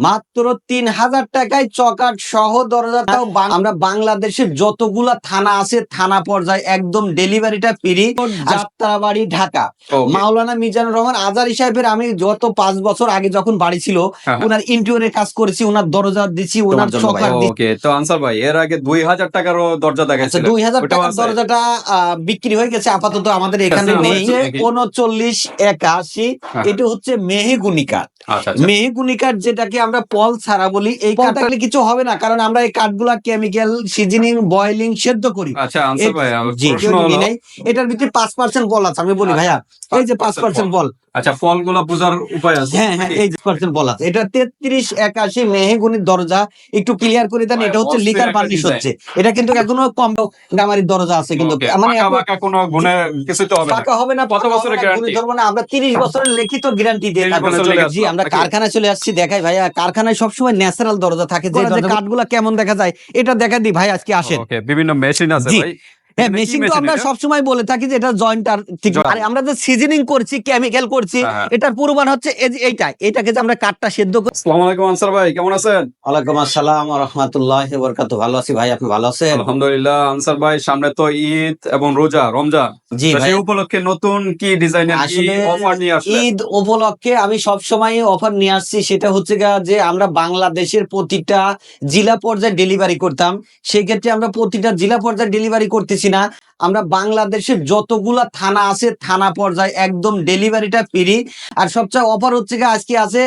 মাত্র তিন হাজার টাকায় চকাট সহ দরজাটাও আমরা বাংলাদেশের যতগুলা থানা আছে থানা পর্যায়ে একদম ডেলিভারিটা ফ্রি। যাত্রাবাড়ি ঢাকা। মাওলানা মিজানুর রহমান আজারি সাহেবের আমি যত পাঁচ বছর আগে যখন বাড়ি ছিল হ্যাঁ। ওনার ইন্টিরিয়রের কাজ করেছি ওনার দরজা দিছি ওনার চকাট ওকে। তো আনসার ভাই এর আগে দুই হাজার টাকারও দরজা আচ্ছা দেখাচ্ছিল দুই হাজার টাকার দরজাটা বিক্রি হয়ে গেছে আপাতত আমাদের এখানে নেই? উনচল্লিশ একাশি হ্যাঁ। এটা হচ্ছে মেহেগুনি কাঠ। আচ্ছা আচ্ছা। মেহগুনি কাঠ যেটাকে আমরা পল ছাড়া বলি এই কাঠটা কিছু হবে না কারণ আমরা এই কাঠগুলা কেমিক্যাল সিজনিং বয়লিং সেদ্ধ করি। আচ্ছা আনসার ভাই এটার ভিতরে পাঁচ পার্সেন্ট বল আছে আমি বলি ভাইয়া। এই যে পাঁচ পার্সেন্ট বল। আচ্ছা ফলগুলো বোঝার উপায় আছে হ্যাঁ হ্যাঁ এই পার্সেন্ট বল এটা তেত্রিশ একাশি মেহেগুনির দরজা একটু ক্লিয়ার করে দেন এটা হচ্ছে লিকার একটা হচ্ছে। এটা কিন্তু এখনও কম গামারির দরজা আছে কিন্তু। মানে কোনো গুণে কিছু তো হবে না। পাকা হবে না কত বছরের guarantee? ধরবো না। আমরা তিরিশ বছরের লিখিত গ্যারান্টি দিয়ে 30 চলে জি আমরা কারখানায় চলে আসছি দেখাই ভাইয়া। কারখানায় সবসময় ন্যাচারাল দরজা থাকে যে কাঠগুলা কেমন দেখা যায় এটা দেখা দি ভাই আজকে আসেন। ওকে বিভিন্ন মেশিন আছে ভাই। হ্যাঁ মেশিন তো আমরা সবসময় বলে থাকি যে এটা জয়েন্ট আর ঠিক। আরে আমরা যে সিজনিং করছি কেমিক্যাল করছি হ্যাঁ, হ্যাঁ। এটার পুরোমান হচ্ছে এইটা এটাকে যে আমরা কাঠটা সেদ্ধ করি আসসালামু আলাইকুম আনসার ভাই কেমন আছেন? ওয়ালাইকুম আসসালাম রহমতুল্লাহ বরকাত ভালো আছি ভাই আপনি ভালো আছেন? আলহামদুলিল্লাহ আনসার ভাই সামনে তো ঈদ এবং রোজা রমজান। জি সেই উপলক্ষে নতুন কি ডিজাইনের কি অফার নিয়ে আসলে? ঈদ উপলক্ষে আমি সব সময় অফার নিয়ে আসছি সেটা হচ্ছে যে আমরা বাংলাদেশের প্রতিটা জেলা পর্যায়ে ডেলিভারি করতাম। সেই ক্ষেত্রে আমরা প্রতিটা জেলা পর্যায়ে ডেলিভারি করতেছি না আমরা বাংলাদেশের যতগুলা থানা আছে, থানা পর্যায়ে একদম ডেলিভারিটা ফ্রি। আর সবচেয়ে অফার হচ্ছে কি আজকে আছে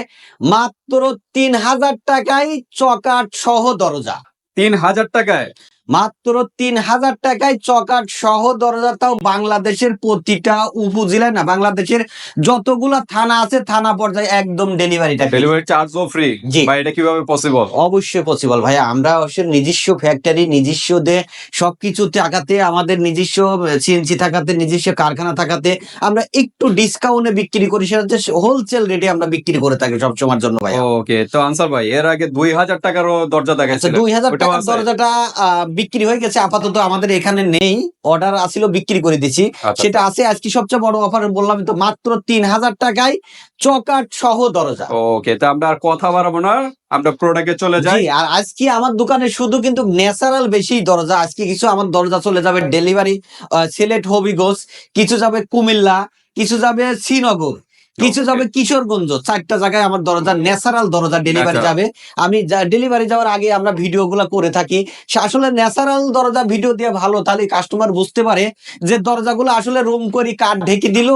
মাত্র তিন হাজার টাকায় চকাট সহ দরজা। তিন হাজার টাকায়? মাত্র তিন হাজার টাকায় চকাট সহ দরজাটাও বাংলাদেশের প্রতিটা উপজেলায় না বাংলাদেশের যতগুলা থানা আছে থানা পর্যায়ে একদম ডেলিভারিটা ডেলিভারি চার্জও ফ্রি জি। ভাই এটা কীভাবে পসিবল অবশ্যই পসিবল ভাই। আমরা অবশ্য নিজস্ব ফ্যাক্টরি নিজস্ব দে সবকিছু টাকাতে আমাদের নিজস্ব সিএনসি থাকাতে নিজস্ব কারখানা থাকাতে আমরা একটু ডিসকাউন্টে বিক্রি করি সেটা হচ্ছে হোলসেল রেটে আমরা বিক্রি করে থাকি সবসময়ের জন্য ভাই ওকে তো আনসার ভাই এর আগে দুই হাজার টাকারও দরজা দেখাচ্ছিল দুই হাজার টাকার দরজাটা বিক্রি হয়ে গেছে আপাতত আমাদের এখানে নেই। অর্ডার আসিল বিক্রি করে দিছি। আচ্ছা, সেটা আছে আজকে সবচেয়ে বড় অফার বললাম তো মাত্র তিন হাজার টাকায় চকাট সহ দরজা। ওকে তো আমরা আর কথা বাড়াবো না আমরা প্রোডাক্টে চলে যাই। আর আজকে আমার দোকানে শুধু কিন্তু ন্যাচারাল বেশি দরজা আজকে কিছু আমার দরজা চলে যাবে ডেলিভারি সিলেট হবিগঞ্জ কিছু যাবে কুমিল্লা কিছু যাবে শ্রীনগর। কিছু যাবে কিশোরগঞ্জ। চারটা জায়গায় আমার দরজা ন্যাচারাল দরজা ডেলিভারি। যাবে। আমি ডেলিভারি যাওয়ার আগে আমরা ভিডিও গুলা করে থাকি। আসলে ন্যাচারাল দরজা ভিডিও দিয়ে ভালো তাহলে কাস্টমার বুঝতে পারে যে দরজাগুলো আসলে রুম করি কাঠ ঢেকে দিল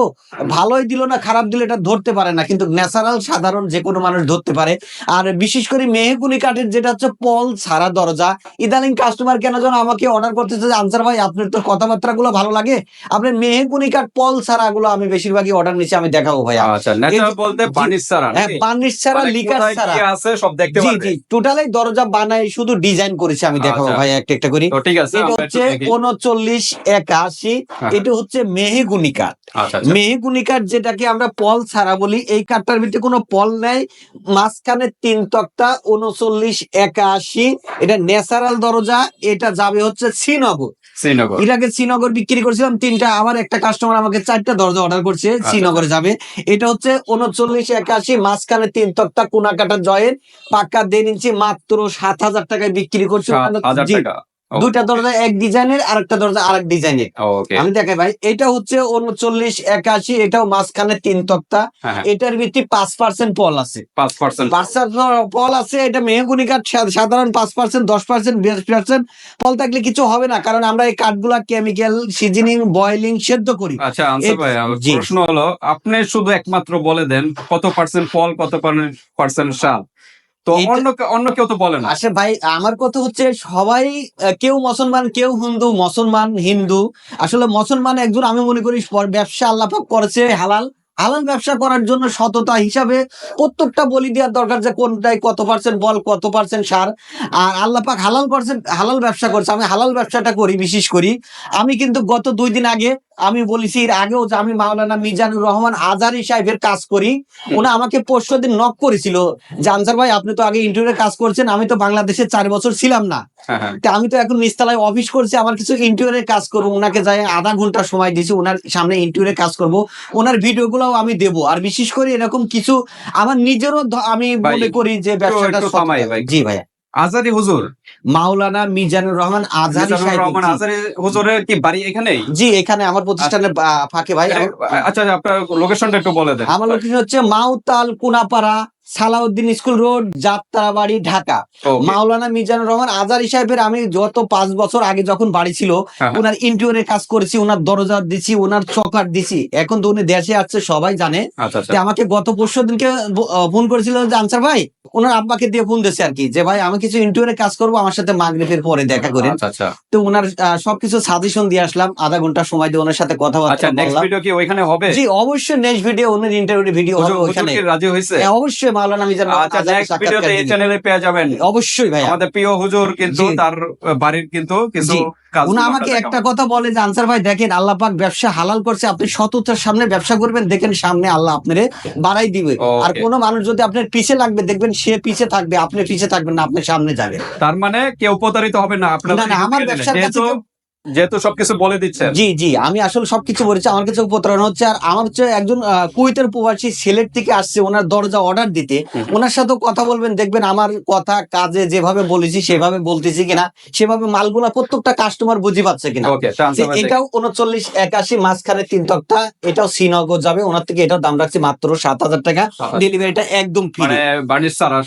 ভালোই দিল না খারাপ দিল এটা ধরতে পারে না। কিন্তু ন্যাচারাল সাধারণ যে কোনো মানুষ ধরতে পারে। আর বিশেষ করে মেহগুনি কাঠের যেটা হচ্ছে পল ছাড়া দরজা ইদানিং কাস্টমার কেন যেন আমাকে অর্ডার করতেছে যে আনসার ভাই আপনার তো কথাবার্তা গুলো ভালো লাগে? আপনার মেহগুনি কাঠ পল ছাড়া গুলো আমি বেশিরভাগই অর্ডার নিচ্ছি আমি দেখাবো ভাইয়া। আচ্ছা ন্যাচারাল বলতে জি। ছাড়া হ্যাঁ বার্নিশ ছাড়া মানে লিকার ছাড়া কি আছে সব দেখতে জি জি টোটালি দরজা বানাই শুধু ডিজাইন করেছি আমি দেখাবো আচ্ছা। ভাই একটা একটা করি তো ঠিক আছে এটা হচ্ছে একটু দেখি। উনচল্লিশ একাশি হ্যাঁ। এটা হচ্ছে মেহেগুনি কাঠ আচ্ছা। মেহগুনি কাঠ যেটাকে আমরা পল ছাড়া বলি এই কাঠটার ভিতরে কোনো পল নাই মাঝখানে তিন তক্তা উনচল্লিশ একাশি এটা ন্যাচারাল দরজা এটা যাবে হচ্ছে শ্রীনগর শ্রীনগর। এর আগে শ্রীনগর বিক্রি করছিলাম তিনটা আমার একটা কাস্টমার আমাকে চারটা দরজা অর্ডার করছে শ্রীনগর শ্রীনগরে যাবে। এটা হচ্ছে উনচল্লিশ একাশি মাঝখানে তিন তক্তা কোনাকাটা জয়ের জয়েন পাক্কা দেড় ইঞ্চি মাত্র সাত হাজার টাকায় বিক্রি করছে। দুইটা দরজা এক ডিজাইনের আর একটা দরজা আরেক ডিজাইনের আমি দেখাই ভাই এটা হচ্ছে উনচল্লিশ একাশি এটাও মাঝখানে তিন তক্তা। হ্যাঁ হ্যাঁ। এটার ভিত্তি পাঁচ পার্সেন্ট পল আছে। পাঁচ পার্সেন্ট পল আছে এটা মেহগুনি কাঠ সাধারণ পাঁচ পার্সেন্ট দশ পার্সেন্ট বিশ পার্সেন্ট পল থাকলে কিছু হবে না কারণ আমরা এই কাঠগুলা কেমিক্যাল সিজনিং বয়েলিং সেদ্ধ করি। আচ্ছা ভাই প্রশ্ন হলো আপনি শুধু একমাত্র বলে দেন কত পার্সেন্ট ফল কত পার্সেন্ট সাল তো অন্য অন্য কেউ তো বলে না। আসে ভাই আমার কথা হচ্ছে সবাই কেউ মুসলমান কেউ হিন্দু মুসলমান হিন্দু। আসলে মুসলমান একজন আমি মনে করি ব্যবসা আল্লাপাক করেছে হালাল। হালাল ব্যবসা করার জন্য সততা হিসাবে প্রত্যেকটা বলি দেওয়ার দরকার যে কোনটাই কত পার্সেন্ট বল কত পার্সেন্ট সার। আর আল্লাপাক হালাল পার্সেন্ট হালাল ব্যবসা করছে। আমি হালাল ব্যবসাটা করি বিশেষ করি। আমি কিন্তু গত দুই দিন আগে আমি বলেছি এর আগেও যে আমি মাওলানা মিজানুর রহমান আজারি সাহেবের কাজ করি ওনা আমাকে পরশু দিন নক করেছিল। যে আনসার ভাই আপনি তো আগে ইন্টারভিউ কাজ করছেন আমি তো বাংলাদেশে চার বছর ছিলাম না। হ্যাঁ, হ্যাঁ। তা আমি তো এখন নিস্তালায় অফিস করছি আমার কিছু ইন্টারভিউ কাজ করব। ওনাকে যাই আধা ঘণ্টা সময় দিয়েছি ওনার সামনে ইন্টারভিউ কাজ করব। ওনার ভিডিও গুলাও আমি দেবো। আর বিশেষ করে এরকম কিছু আমার নিজেরও আমি মনে করি যে ব্যবসাটা। জি ভাই আজারি হুজুর। মাওলানা মিজানুর রহমান আজারি সাহেব রহমান আজারি হুজুরের কি বাড়ি এখানে জি এখানে আমার প্রতিষ্ঠানের ফাঁকে ভাই। আমার- আচ্ছা আপনার লোকেশনটা একটু বলে দেন। আমার লোকেশন হচ্ছে মাউতাল কুনাপাড়া সালাউদ্দিন স্কুল রোড যাত্রাবাড়ি ঢাকা। মাওলানা মিজানুর রহমান আজারি সাহেবের আমি যত পাঁচ বছর আগে যখন বাড়ি ছিল হ্যাঁ। ওনার ইন্টারিয়রের কাজ করেছি ওনার দরজা দিছি ওনার চকার দিছি। এখন তো উনি দেশে আছে সবাই জানে। আচ্ছা আচ্ছা। আমাকে গত পরশু দিনকে ফোন করেছিল যে আনসার ভাই ওনার আব্বাকে দিয়ে ফোন দিয়েছে আর কি যে ভাই আমি কিছু ইন্টারিয়রের কাজ করব আমার সাথে মাগরিবের পরে দেখা করেন। আচ্ছা তো ওনার সবকিছু সাজেশন দিয়ে আসলাম আধা ঘণ্টা সময় দিয়ে ওনার সাথে কথাবার্তা নেক্সট বললাম। জি অবশ্যই নেক্সট ভিডিও ওনার ইন্টারভিউ ভিডিও হবে ওখানে রাজি হয়েছে? হ্যাঁ, অবশ্যই মাওলানা মিজান আচ্ছা নেক্সট ভিডিওতে এই চ্যানেলে পেয়ে যাবেন। অবশ্যই ভাই আমাদের প্রিয় হুজুর কিন্তু তার বাড়ির কিন্তু কিছু উনি আমাকে একটা কথা বলে যে আনসার ভাই দেখেন আল্লাহ পাক ব্যবসা হালাল করছে আপনি সততার সামনে ব্যবসা করবেন দেখেন সামনে আল্লাহ আপনারে বাড়াই দিবে। আর কোন মানুষ যদি আপনার পিছে লাগবে দেখবেন সে পিছে থাকবে আপনি পিছে থাকবেন না আপনি সামনে যাবেন। তার মানে কেউ প্রতারিত হবে না আপনার আমার ব্যবসার কাছে যেহেতু সবকিছু বলে দিচ্ছেন। জি জি আমি আসলে সবকিছু বলেছি আমার কাছে প্রতারণা হচ্ছে আর আমার হচ্ছে একজন কুয়েতের প্রবাসী সিলেট থেকে আসছে ওনার দরজা অর্ডার দিতে। ওনার সাথে কথা বলবেন দেখবেন আমার কথা কাজে যেভাবে বলেছি সেভাবে বলতেছি কিনা সেভাবে মালগুলা প্রত্যেকটা কাস্টমার বুঝি পাচ্ছে কিনা। এটাও উনচল্লিশ একাশি মাঝখানে তিন তক্তা এটাও শ্রীনগর যাবে ওনার থেকে এটাও দাম রাখছি মাত্র সাত হাজার টাকা। ডেলিভারিটা একদম ফ্রি মানে বার্নিশ টাকা।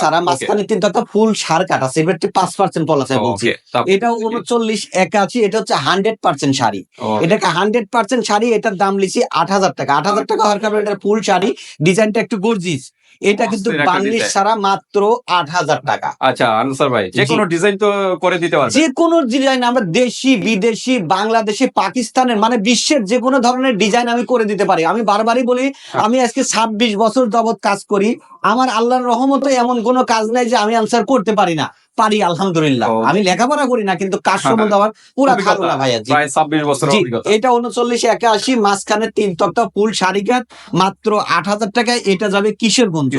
সারা মাঝখানে তিন তক্তা ফুল সার কাটা সেভেন্টি পাঁচ পার্সেন্ট বলছি। এটাও উনচল্লিশ একাশি এটা হচ্ছে হান্ড্রেড পার্সেন্ট শাড়ি। এটাকে হান্ড্রেড পার্সেন্ট শাড়ি এটার দাম লিছি আট হাজার টাকা। আট হাজার টাকা হওয়ার কারণে এটা ফুল শাড়ি ডিজাইনটা একটু গর্জিস এটা কিন্তু design। সারা মাত্র আট হাজার টাকা। আচ্ছা আনসার ভাই যে কোনো ডিজাইন তো করে দিতে পারবে। যে কোনো ডিজাইন আমরা দেশি বিদেশি বাংলাদেশি পাকিস্তানের মানে বিশ্বের যে কোনো ধরনের ডিজাইন আমি করে দিতে পারি। আমি বারবারই বলি আমি আজকে ছাব্বিশ বছর যাবত কাজ করি। আমার আল্লাহর রহমতে এমন কোনো কাজ নাই যে আমি আনসার করতে পারি না। পারি আলহামদুলিল্লাহ। আমি লেখাপড়া করি না কিন্তু কাজ সম্বন্ধে আমার পুরো ধারণা ভাইয়া প্রায় ছাব্বিশ বছর এটা উনচল্লিশ একাশি মাঝখানে তিন তক্তা ফুল কাট মাত্র আট হাজার টাকায় এটা যাবে কিশোরগঞ্জ।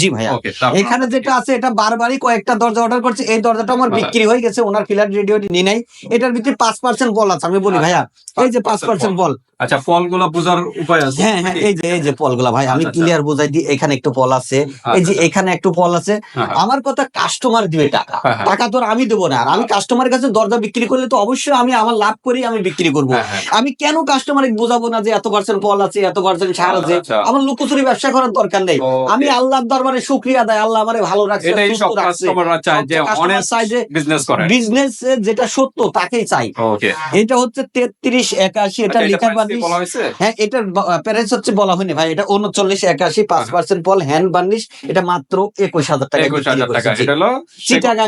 জি ভাইয়া। এখানে যেটা আছে এটা বারবারই কয়েকটা দরজা অর্ডার করছে। এই দরজাটা আমার আচ্ছা। বিক্রি হয়ে গেছে ওনার ফিলার রেডিও নিয়ে নাই। এটার ভিতরে পাঁচ পার্সেন্ট বল আছে আমি বলি ভাইয়া। এই যে পাঁচ পার্সেন্ট বল। আচ্ছা ফলগুলো বোঝার উপায় আছে? হ্যাঁ হ্যাঁ এই যে এই যে পলগুলা ভাই আমি আচ্ছা, আচ্ছা। ক্লিয়ার বোঝাই দিই এখানে একটু পল আছে। এই যে আচ্ছা, এখানে একটু পল আছে। হ্যাঁ, হ্যাঁ। আমার কথা কাস্টমার দিবে টাকা হ্যাঁ, হ্যাঁ। টাকা তো আমি দেবো না। আর আমি কাস্টমারের কাছে দরজা বিক্রি করলে তো অবশ্যই আমি আমার লাভ করি আমি বিক্রি করব। হ্যাঁ, হ্যাঁ। আমি কেন কাস্টমারে বোঝাবো না যে এত পার্সেন্ট পল আছে এত পার্সেন্ট ছাড় আছে? আচ্ছা। আমার লুকোচুরি ব্যবসা করার দরকার নেই। আমি আল্লাহর দরবারে শুক্রিয়া দেয় আল্লাহ আমারে ভালো রাখছে সুস্থ বিজনেস করে। বিজনেস যেটা সত্য তাকেই চাই। এটা হচ্ছে তেত্রিশ একাশি এটা আচ্ছা, এটা হয়েছে? হ্যাঁ এটার প্যারেন্স হচ্ছে বলা হয়নি ভাই এটা উনচল্লিশ একাশি পাঁচ পার্সেন্ট পল হ্যান্ড বার্নিশ এটা মাত্র একুশ হাজার টাকা একুশ হাজার টাকা এটা হলো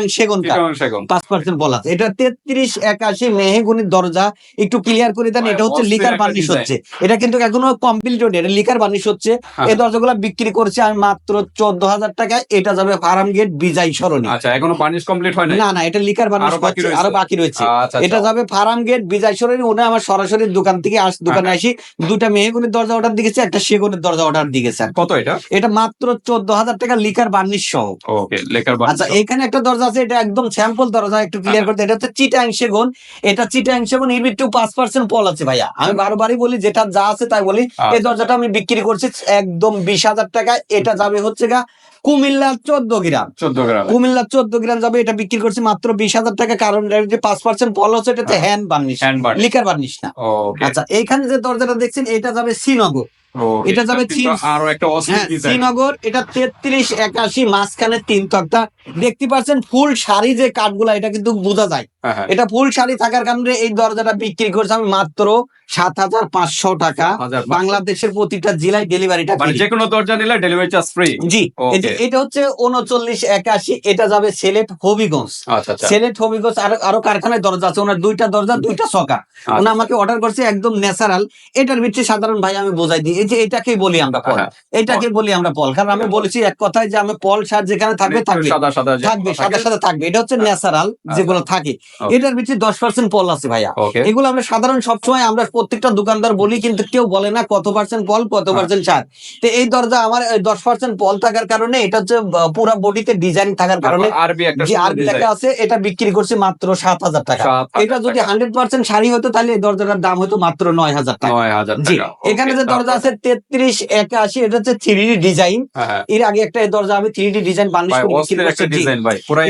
চিটাগাং সেগুন। পাঁচ পার্সেন্ট বলা এটা তেত্রিশ একাশি মেহেগুনির দরজা একটু ক্লিয়ার করে দেন এটা হচ্ছে লিকার বার্নিশ হচ্ছে। এটা কিন্তু এখনও কমপ্লিট হয়নি এটা লিকার বার্নিশ হচ্ছে। হ্যাঁ। এই দরজাগুলো বিক্রি করছে আমি মাত্র চোদ্দ হাজার টাকা এটা যাবে ফার্ম গেট বিজয় সরণি। আচ্ছা এখনও বার্নিশ কমপ্লিট হয় না না এটা লিকার বার্নিশ আরও বাকি রয়েছে? রয়েছে। আচ্ছা এটা যাবে ফার্ম গেট বিজয় সরণি ওনে আমার সরাসরি দোকান থেকে আস দোকানে হ্যাঁ। আসি। দুটা মেহেগুনির দরজা অর্ডার দিয়েছে একটা সেগুনের দরজা অর্ডার দিয়েছে কত এটা? এটা মাত্র চোদ্দ হাজার টাকা লিকার বার্নিশ সহ। ওকে লেকার আচ্ছা এখানে একটা দরজা আছে এটা একদম স্যাম্পল দরজা একটু ক্লিয়ার করতে এটা হচ্ছে চিটাং সেগুন। এটা চিটাং সেগুন এর ভিতরে পাঁচ পার্সেন্ট পল আছে ভাইয়া। আমি বারবারই বলি যেটা যা আছে তাই বলি। এই আচ্ছা। দরজাটা আমি বিক্রি করছি একদম বিশ হাজার টাকা এটা যাবে হচ্ছে গা কুমিল্লা চোদ্দ গ্রাম। চোদ্দ গ্রাম। কুমিল্লা চোদ্দ গ্রাম যাবে এটা বিক্রি করছি মাত্র বিশ হাজার টাকা। কারণ যে পাঁচ পার্সেন্ট পল আছে এটাতে হ্যান্ড বার্নিশ লিকার বার্নিশ না। আচ্ছা এইখানে যে দরজাটা দেখছেন এটা যাবে শ্রীনগর। এটা যাবে আরও একটা অস্থির হ্যাঁ শ্রীনগর এটা তেত্রিশ একাশি মাঝখানে তিন তক্তা। দেখতে পাচ্ছেন ফুল শাড়ি যে কাঠগুলা এটা কিন্তু বোঝা যায়। হ্যাঁ হ্যাঁ। এটা ফুল শাড়ি থাকার কারণে এই দরজাটা বিক্রি করছে আমি মাত্র সাত হাজার পাঁচশো টাকা। বাংলাদেশের প্রতিটা জেলায় ডেলিভারিটা মানে যে কোনো দরজা নিলে ডেলিভারি চার্জ ফ্রি জি. এটা হচ্ছে উনচল্লিশ একাশি এটা যাবে সিলেট হবিগঞ্জ আচ্ছা আচ্ছা। সিলেট হবিগঞ্জ আরও আরও কারখানায় দরজা আছে। ওনার দুইটা দরজা দুইটা সকা আচ্ছা। ওনা আমাকে অর্ডার করছে একদম ন্যাচারাল এটার ভিত্তি সাধারণ ভাই আমি বোঝাই দিই। এই যে এটাকেই বলি আমরা পল। হ্যাঁ। এটাকে বলি আমরা পল। কারণ আমি বলেছি এক কথায় যে আমি পল সার যেখানে থাকবে থাকবে। যে থাকবে সাদা সাদা থাকবে। এটা হচ্ছে ন্যাচারাল যেগুলো থাকে। এটার ভিতরে দশ পার্সেন্ট পল আছে ভাইয়া। এগুলো আমরা সাধারণ সবসময় আমরা প্রত্যেকটা দোকানদার বলি কিন্তু কেউ বলে না কত পার্সেন্ট পল কত হ্যাঁ। পার্সেন্ট ছাড়। তো এই দরজা আমার দশ পার্সেন্ট পল থাকার কারণে এটা হচ্ছে পুরা বডিতে ডিজাইন থাকার কারণে যে আরবি লেখা আছে এটা বিক্রি করছে মাত্র সাত হাজার টাকা। এটা যদি হান্ড্রেড পার্সেন্ট শাড়ি হতো তাহলে এই দরজাটার দাম হতো মাত্র নয় হাজার টাকা। জি এখানে যে দরজা আছে তেত্রিশ একাশি এটা হচ্ছে থ্রি ডিজাইন হ্যাঁ এর আগে একটা দরজা আমি থ্রি ডি ডিজাইন বানিশ জি। ডিজাইন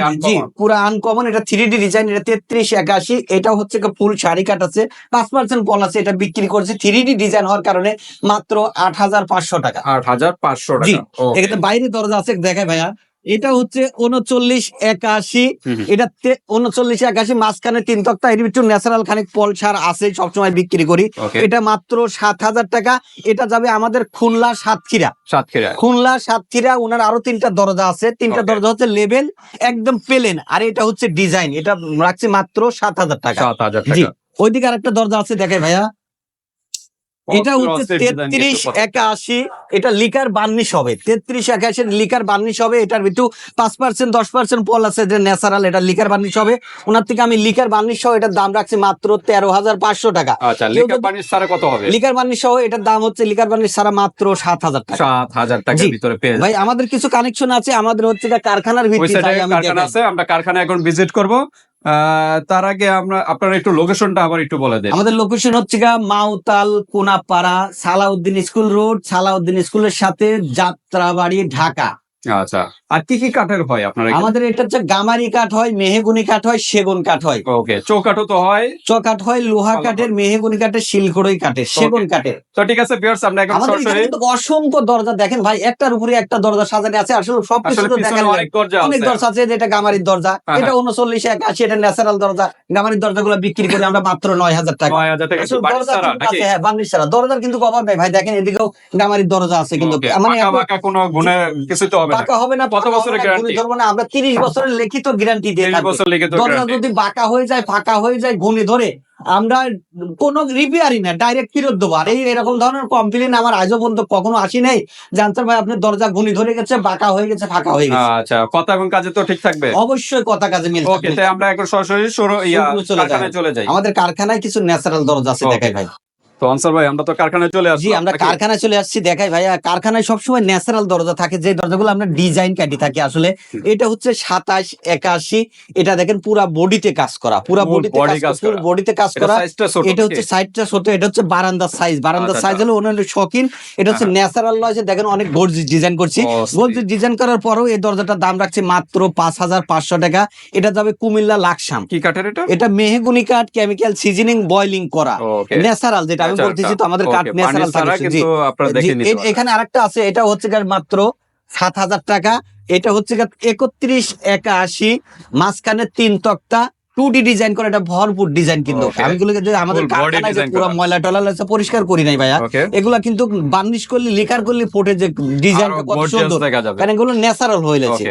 আনকমন পুরা আনকমন এটা থ্রি ডি ডিজাইন এটা তেত্রিশ একাশি এটা হচ্ছে ফুল শাড়ি কাট আছে। পাঁচ পার্সেন্ট পল আছে এটা বিক্রি করছে থ্রি ডি ডিজাইন হওয়ার কারণে মাত্র আট হাজার পাঁচশো টাকা। আট হাজার পাঁচশো টাকা। এখানে বাইরে দরজা আছে দেখায় ভাইয়া। এটা হচ্ছে উনচল্লিশ একাশি। এটা উনচল্লিশ একাশি মাঝখানে তিন তক্তা এর একটু ন্যাচারাল খানিক পল সার আছে সবসময় বিক্রি করি। এটা মাত্র সাত হাজার টাকা। এটা যাবে আমাদের খুলনা সাতক্ষীরা। সাতক্ষীরা। খুলনা সাতক্ষীরা ওনার আরও তিনটা দরজা আছে। তিনটা দরজা হচ্ছে লেভেল একদম প্লেন আর এটা হচ্ছে ডিজাইন এটা রাখছি মাত্র সাত হাজার টাকা। সাত হাজার টাকা। ওইদিকে আরেকটা দরজা আছে দেখে ভাইয়া। এটা হচ্ছে তেত্রিশ একাশি এটা লিকার বার্নিশ হবে। তেত্রিশ একাশি লিকার বার্নিশ হবে এটার ভিতর পাঁচ পার্সেন্ট দশ পার্সেন্ট পল আছে যে ন্যাচারাল এটা লিকার বার্নিশ হবে। ওনার থেকে আমি লিকার বার্নিশ সহ এটার দাম রাখছি মাত্র তেরো হাজার পাঁচশো টাকা। আচ্ছা কেউ লিকা যদি- পানির সারে কত হবে? লিকার বার্নিশ সহ এটার দাম হচ্ছে লিকার বার্নিশ সারা মাত্র সাত হাজার টাকা। সাত হাজার টাকার। ভিতরে পেয়ে ভাই আমাদের কিছু কানেকশন আছে আমাদের হচ্ছে কারখানার কারখানা আমরা কারখানা এখন ভিজিট করব। তার আগে আমরা, আপনারা একটু লোকেশনটা আবার একটু বলে দেন। আমাদের লোকেশন হচ্ছে গা মাউতাল কোনাপাড়া সালাউদ্দিন স্কুল রোড সালাউদ্দিন স্কুলের সাথে যাত্রাবাড়ি, ঢাকা। আচ্ছা। আর কি কি কাঠের হয় আপনার আমাদের এটা হচ্ছে গামারি কাঠ হয় মেহেগুনি কাঠ হয় সেগুন কাঠ হয়। ওকে চৌকাঠও তো হয়। চকাঠ হয় লোহা কাঠের মেহেগুনি কাঠের শিলখড়ই কাঠের সেগুন কাঠের। তো ঠিক আছে বিয়ার্স আমরা এখন সরাসরি অসংখ্য দরজা দেখেন ভাই একটার উপরে একটা দরজা সাজানো আছে আসলে সব কিছু তো দেখার অনেক দরজা অনেক আছে। দরজা আছে যেটা গামারির দরজা এটা উনচল্লিশ একাশি এটা ন্যাচারাল দরজা। গামারির দরজাগুলো বিক্রি করে আমরা মাত্র নয় হাজার টাকা। নয় হাজার টাকা দরজা আছে, হ্যাঁ বার্নিশ ছাড়া। দরজার কিন্তু অভাব নেই ভাই দেখেন এদিকেও গামারির দরজা আছে কিন্তু মানে কোনো গুণে কিছু তো হবে না পাকা হবে না কত বছরের? ধরবো না আমরা তিরিশ বছরের লিখিত গ্যারান্টি দিয়ে থাকি। বছর লেগে তো দরজা guarantee। যদি বাঁকা হয়ে যায় ফাঁকা হয়ে যায় গুণে ধরে আমরা কোনো রিপেয়ারই না ডাইরেক্ট ফেরত দেবো আর এই এরকম ধরনের কমপ্লেন আমার আজও পর্যন্ত কখনো আসি নাই জানতে ভাই আপনার দরজা গুণি ধরে গেছে বাঁকা হয়ে গেছে ফাঁকা হয়ে গেছে আচ্ছা কথা এবং কাজে তো ঠিক থাকবে অবশ্যই কথা কাজে মিল ওকে তাই আমরা এখন সরাসরি। কারখানায় চলে যাই আমাদের কারখানায় কিছু ন্যাচারাল দরজা আছে. দেখাই ভাই তো আনসার ভাই আমরা তো কারখানায় চলে আসছি আমরা কারখানায় চলে আসছি। দেখাই ভাইয়া কারখানায় সবসময় ন্যাচারাল দরজা থাকে যে দরজাগুলো আমরা ডিজাইন কাটি থাকি আসলে। এটা হচ্ছে সাতাশ একাশি এটা দেখেন পুরা বডিতে কাজ করা পুরা বডিতে body কাজ কাজ ফুল করা। বডিতে কাজ করা। এটা হচ্ছে সাইডটা ছোট এটা হচ্ছে বারান্দার সাইজ বারান্দার সাইজ হলো অন্যান্য শৌখিন এটা হচ্ছে ন্যাচারাল নয় দেখেন অনেক গর্জিস ডিজাইন করছি। গর্জিস ডিজাইন করার পরেও এই দরজাটার দাম রাখছে মাত্র পাঁচ হাজার পাঁচশো টাকা। এটা যাবে কুমিল্লা লাকসাম। কি কাঠের এটা? এটা মেহগুনি কাঠ কেমিক্যাল সিজনিং বয়লিং করা। ন্যাচারাল যেটা আমি আচ্ছা, বলতেছি আচ্ছা। তো আমাদের কাট ন্যাচারাল এ- এখানে আরেকটা আছে এটা হচ্ছে গিয়ে মাত্র সাত হাজার টাকা এটা হচ্ছে একত্রিশ একাশি মাঝখানে তিন তক্তা টু ডি ডিজাইন করে এটা ভরপুর ডিজাইন কিন্তু. আমি আমাদের কারখানায় পুরো ময়লা টলা আছে পরিষ্কার করি নাই ভাইয়া। এগুলা কিন্তু বার্নিশ করলে লিকার করলে ফোটে যে ডিজাইনটা কত সুন্দর। কারণ এগুলো ন্যাচারাল হয়ে গেছে।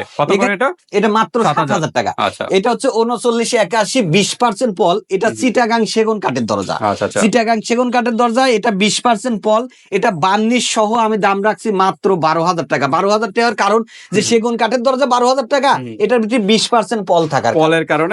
এটা মাত্র সাত হাজার। টাকা। আচ্ছা। এটা হচ্ছে উনচল্লিশ একাশি বিশ পার্সেন্ট পল। এটা চিটাগাং সেগুন কাঠের দরজা। আচ্ছা আচ্ছা। চিটাগাং সেগুন কাঠের দরজা এটা বিশ পার্সেন্ট পল। এটা বার্নিশ সহ আমি দাম রাখছি মাত্র বারো হাজার টাকা। বারো হাজার টাকার কারণ যে সেগুন কাঠের দরজা বারো হাজার টাকা এটার ভিতরে বিশ পার্সেন্ট পল থাকার পলের কারণে।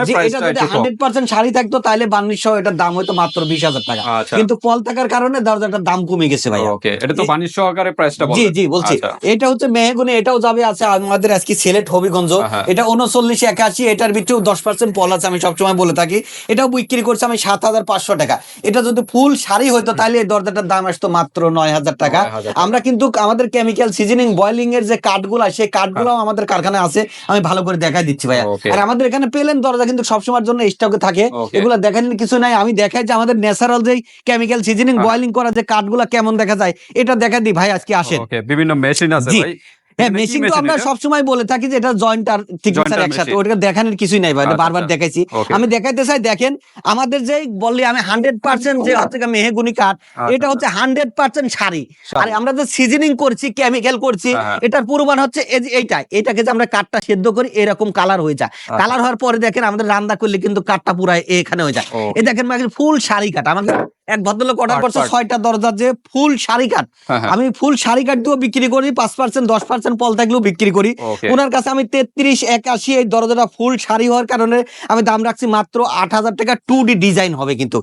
যে এটা প্রাইসটা যদি একটু কম হান্ড্রেড পার্সেন্ট শাড়ি থাকতো তাহলে বার্নিশ এটার দাম হয়তো মাত্র বিশ হাজার টাকা। আচ্ছা। কিন্তু পল থাকার কারণে দরজাটার দাম কমে গেছে ভাইয়া। এটা তো এ- বাণিজ্য প্রাইসটা জি জি বলছি। আচ্ছা। এটা হচ্ছে মেহগুনি এটাও যাবে আছে আমাদের আজকে সিলেট হবিগঞ্জ। হ্যাঁ। এটা উনচল্লিশ একাশি এটার ভিতরেও দশ পার্সেন্ট পল আছে আমি সবসময় বলে থাকি। এটাও বিক্রি করছে আমি সাত হাজার পাঁচশো টাকা। এটা যদি ফুল শাড়ি হইতো তাহলে এই দরজাটার দাম আসতো মাত্র নয় হাজার টাকা। আমরা কিন্তু আমাদের কেমিক্যাল সিজনিং বয়লিং এর যে কাঠগুলো সেই কাঠগুলো আমাদের কারখানায় আছে। আমি ভালো করে দেখাই দিচ্ছি ভাইয়া। আর আমাদের এখানে পেলেন দরজা কিন্তু সবসময়ের জন্য স্টকে থাকে. এগুলো দেখেন কিছু নাই। আমি দেখাই যে আমাদের ন্যাচারাল যে কেমিক্যাল সিজনিং। বয়লিং করা যে কাঠগুলো কেমন দেখা যায় এটা দেখা দিই ভাই আজকে আসে বিভিন্ন মেশিন আছে ভাই। হ্যাঁ মেশিন তো আমরা সবসময় বলে থাকি যে এটা জয়েন্ট আর আর একসাথে। ওটা দেখানোর কিছুই নাই ভাই আচ্ছা, বারবার আচ্ছা। দেখাইছি। আমি দেখাইতে চাই দেখেন আমাদের যে বললি আমি হান্ড্রেড পার্সেন্ট যে হচ্ছে মেহেগুনি কাঠ আচ্ছা, এটা হচ্ছে হান্ড্রেড পার্সেন্ট শাড়ি। আর আমরা যে সিজনিং করছি কেমিক্যাল করছি হ্যাঁ, হ্যাঁ। এটার পুরোমান হচ্ছে এইটা। এটাকে যে আমরা কাঠটা সেদ্ধ করি এরকম কালার হয়ে যায়। কালার হওয়ার পরে দেখেন আমাদের রান্না করলে কিন্তু কাঠটা পুরাই এখানে হয়ে যায়। ও, এই দেখেন ফুল শাড়ি কাঠ। আমাদের এক ভদ্রলোক অর্ডার করছে ছয়টা দরজা যে ফুল শাড়ি কাঠ। হ্যাঁ হ্যাঁ। আমি ফুল শাড়ি কাঠ দিয়েও বিক্রি করি পাঁচ পার্সেন্ট দশ পার্সেন্ট পল থাকলেও বিক্রি করি। ওনার কাছে আমি তেত্রিশ একাশি এই দরজাটা ফুল শাড়ি হওয়ার কারণে আমি দাম রাখছি মাত্র আট হাজার টাকা। টু ডি ডিজাইন হবে কিন্তু।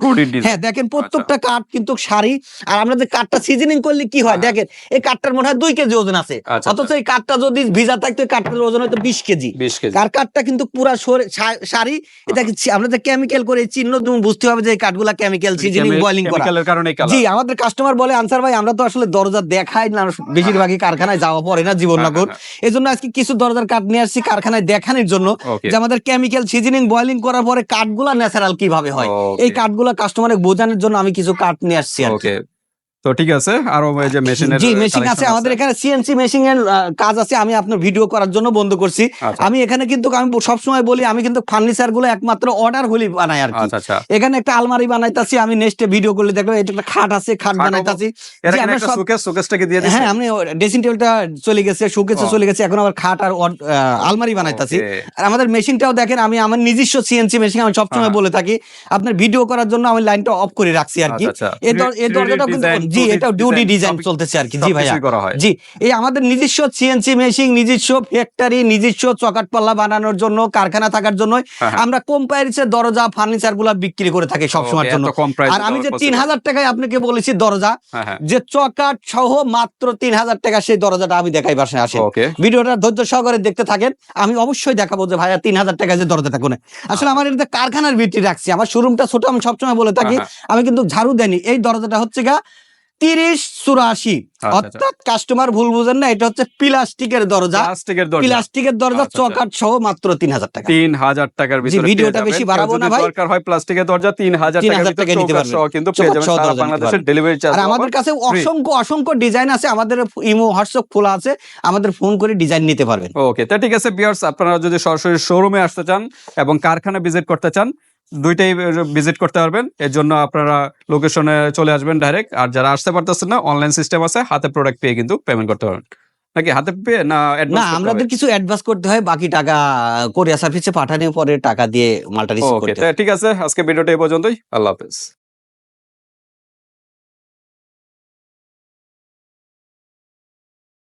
হ্যাঁ দেখেন প্রত্যেকটা কাঠ কিন্তু শাড়ি। আর আমরা যে কাঠটা সিজনিং করলে কি হয় হ্যাঁ। দেখেন এই কাঠটার মনে হয় দুই কেজি ওজন আছে। আচ্ছা, অথচ এই কাঠটা যদি ভিজা থাকতো এই কাঠটার ওজন হয়তো বিশ কেজি। কার কাঠটা কিন্তু পুরা শাড়ি এটা আমরা যে কেমিক্যাল করে চিহ্ন তুমি বুঝতে হবে যে এই কাঠগুলা কেমিক্যাল সিজনিং করা। কারণে জি আমাদের কাস্টমার বলে আনসার ভাই আমরা তো আসলে দরজা দেখাই না বেশিরভাগই কারখানায় যাওয়া পড়ে না জীবননগর হ্যাঁ, এই জন্য আজকে কিছু দরজার কাঠ নিয়ে আসছি কারখানায় দেখানোর জন্য যে আমাদের কেমিক্যাল সিজনিং বয়লিং করার পরে কাঠগুলা ন্যাচারাল কীভাবে হয়। এই কাঠগুলা কাস্টমারে বোঝানোর জন্য আমি কিছু কাঠ নিয়ে আসছি আর কি। তো ঠিক আছে আরও এই যে মেশিনের জি মেশিন আছে। আমাদের এখানে সিএনসি মেশিন এর কাজ আছে। আমি আপনার ভিডিও করার জন্য বন্ধ করছি। আচ্ছা। আমি এখানে কিন্তু আমি সবসময় বলি আমি কিন্তু ফার্নিচারগুলো একমাত্র অর্ডার হলি বানাই আর কি। আচ্ছা আচ্ছা। এখানে একটা আলমারি বানাইতাছি আমি নেক্সটে ভিডিও করলে দেখব এটা একটা খাট আছে খাট বানাইতাছি। সব- হ্যাঁ আমি ড্রেসিং টেবিলটা চলে গেছে শোকেসে চলে গেছে। এখন আবার খাট আর আলমারি বানাইতাছি। আর আমাদের মেশিনটাও দেখেন আমি আমার নিজস্ব সিএনসি মেশিন আমি সবসময় হ্যাঁ। বলে থাকি। আপনার ভিডিও করার জন্য আমি লাইনটা অফ করে রাখছি আর কি। এই দর- এই 3D দরজাটা কিন্তু জি 2D এটা ডিউটি ডিজাইন চলতেছে আর কি। জি ভাইয়া। জি এই আমাদের নিজস্ব সিএনসি মেশিন নিজস্ব ফ্যাক্টরি নিজস্ব চকাট পাল্লা বানানোর জন্য কারখানা থাকার জন্য হ্যাঁ, হ্যাঁ। আমরা কোম্পানির দরজা ফার্নিচারগুলা বিক্রি করে থাকি সবসময়ের জন্য। কম প্রাইস আর আমি যে তিন হাজার টাকায় আপনাকে বলেছি দরজা হ্যাঁ যে চকাট সহ মাত্র তিন হাজার টাকা সেই দরজাটা আমি দেখাই বাসায় আসে ভিডিওটা ধৈর্য সহকারে দেখতে থাকেন। আমি অবশ্যই দেখাবো যে ভাইয়া তিন হাজার টাকা যে দরজাটা কোনে। আসলে আমার এটা কারখানার ভিত্তি রাখছি। আমার শোরুমটা ছোট আমি সবসময় বলে থাকি আমি কিন্তু ঝাড়ু দেনি এই দরজাটা হচ্ছে গা তিরিশ চুরাশি আচ্ছা। অর্থাৎ কাস্টমার ভুল বুঝেন না এটা হচ্ছে প্লাস্টিকের দরজা। প্লাস্টিকের দরজা। প্লাস্টিকের দরজা আচ্ছা, আচ্ছা। চকাট সহ মাত্র তিন হাজার টাকা। তিন হাজার টাকার ভিতরে ভিডিওটা বেশি বাড়াবো না ভাই। দরকার হয় প্লাস্টিকের দরজা তিন হাজার 3,000 টাকার টাকায় নিতে। সহ কিন্তু পেয়ে যাবেন। সারা বাংলাদেশের ডেলিভারি চার্জ আর আমাদের কাছে অসংখ্য অসংখ্য ডিজাইন আছে। আমাদের ইমো হোয়াটসঅ্যাপ খোলা আছে। আমাদের ফোন করে ডিজাইন নিতে পারবেন। ওকে তা ঠিক আছে বিয়ার্স আপনারা যদি সরাসরি শোরুমে আসতে চান এবং কারখানা ভিজিট করতে চান দুইটাই ভিজিট করতে পারবেন। এর জন্য আপনারা লোকেশনে চলে আসবেন ডাইরেক্ট আর যারা আসতে পারতেছেন না অনলাইন সিস্টেম আছে হাতে প্রোডাক্ট পেয়ে কিন্তু পেমেন্ট করতে পারবেন। নাকি হাতে পেয়ে না না আমাদের কিছু অ্যাডভান্স করতে হয় বাকি টাকা কোরিয়া সার্ভিসে পাঠানোর পরে টাকা দিয়ে মালটা রিসিভ করতে ঠিক আছে আজকে ভিডিওটা এই পর্যন্তই। আল্লাহ হাফেজ।